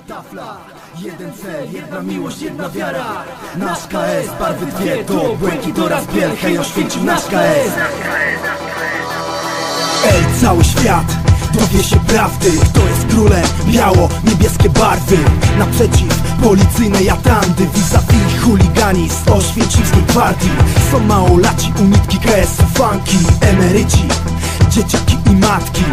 tafla. Jeden cel, jedna miłość, jedna wiara. Nasz KS, barwy dwie To błękit oraz biel Hej, oświęcił nasz KS Ej, cały świat dowie się prawdy. Kto jest królem? Biało, niebieskie barwy. Naprzeciw policyjnej atandy Vis-a-vis chuligani z oświęcimskiej gwardii Są małolaci, unitki KS-u, funki Emeryci, dzieciaki i matki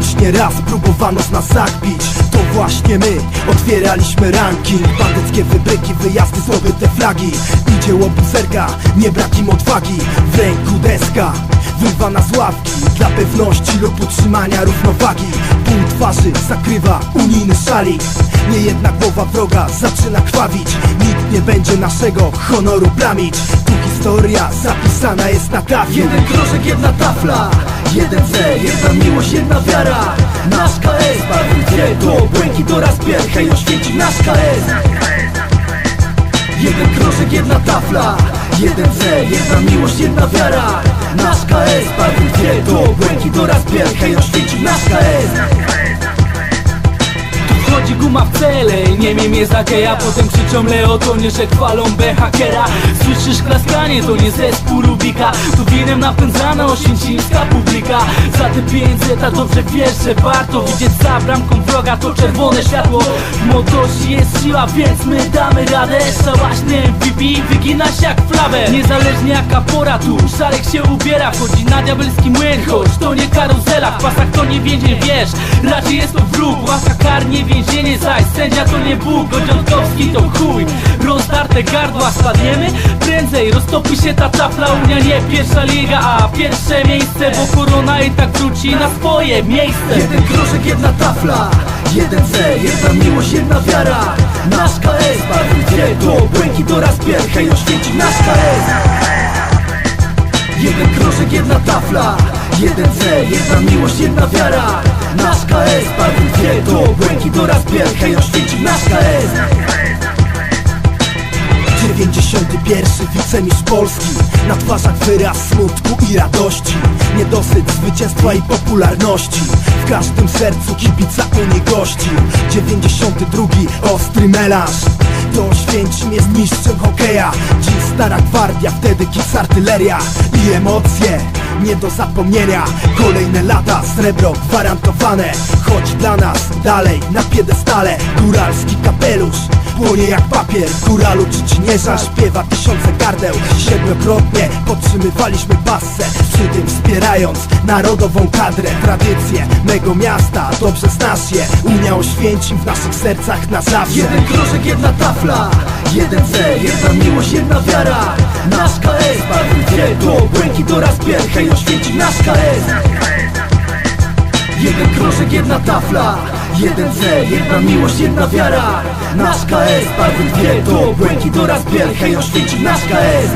Choć nieraz próbowano z nas zakpić To właśnie my otwieraliśmy ranking Bandyckie wybryki, wyjazdy, zdobyte flagi. Idzie łobuzerka, nie brak im odwagi. W ręku deska Wyrwana z ławki. Dla pewności lub utrzymania równowagi. Pół twarzy zakrywa unijny szalik. Nie jedna głowa wroga zaczyna krwawić. Nikt nie będzie naszego honoru plamić Tu historia zapisana jest na tafli Jeden krożek, jedna tafla Jeden cel, jedna miłość, jedna wiara. Nasz KS, barwy dwie To błękit oraz biel Hej, oświęci nasz KS Jeden krożek, jedna tafla. Jeden cel, jedna miłość, jedna wiara. Nasz KS, barwy dwie To błękit oraz biel Hej, oświęci nasz KS Tu wchodzi guma w cele. Nie wiem jest za geja Potem krzyczą Leo To nie, że chwalą B hakera. Słyszysz klaskanie To nie zespół Rubika. Tu winem napędzana oświęcimska publika. Za te pieniądze tak dobrze wiesz, że warto Widzieć za bramką wroga To czerwone światło. W młodości jest siła Więc my damy radę. Szałaśny MVP Wygina się jak flawę. Niezależnie jaka pora tu Szarek się ubiera. Chodzi na diabelski młyn Choć to nie karuzela. W pasach to nie więzień wiesz. Raczej jest to wróg Łaska kar nie więzienie Zaś sędzia to nie Bóg Godziątkowski to chuj. Rozdarte gardła Spadniemy? Prędzej roztopi się ta tafla Unia nie pierwsza liga A pierwsze miejsce Bo korona i tak wróci na swoje miejsce. Jeden krożek, jedna tafla Jeden cel, jedna miłość, jedna wiara. Nasz KS, barwy To błękit oraz biel Hej, oświęci nasz KS Jeden krożek, jedna tafla Jeden cel, jedna miłość, jedna wiara Nasz KS, barwy dwie To błękit oraz biel Hej, oświęci nasz KS 91 wicemistrz Polski Na twarzach wyraz smutku i radości. Niedosyt zwycięstwa i popularności. W każdym sercu kibica Unii gości. 92 ostry melanż To Oświęcim jest mistrzem hokeja. Dziś stara gwardia, wtedy kiss artyleria I emocje nie do zapomnienia. Kolejne lata, srebro gwarantowane. Choć dla nas dalej na piedestale. Góralski kapelusz Płonie jak papier, góralu czy ci nie żal Śpiewa tysiące gardeł. Siedmiokrotnie podtrzymywaliśmy passę Przy tym wspierając narodową kadrę. Tradycje mego miasta, dobrze znasz je. Unia Oświęcim w naszych sercach na zawsze. Jeden krożek, jedna tafla Jeden cel, jedna miłość, jedna wiara Nasz KS, barwy dwie To błękit oraz biel Hej, oświęci nasz KS Jeden krożek, jedna tafla Jeden cel, jedna miłość, jedna wiara. Nasz KS, barwy dwie To błękit oraz biel Hej, oświęci nasz KS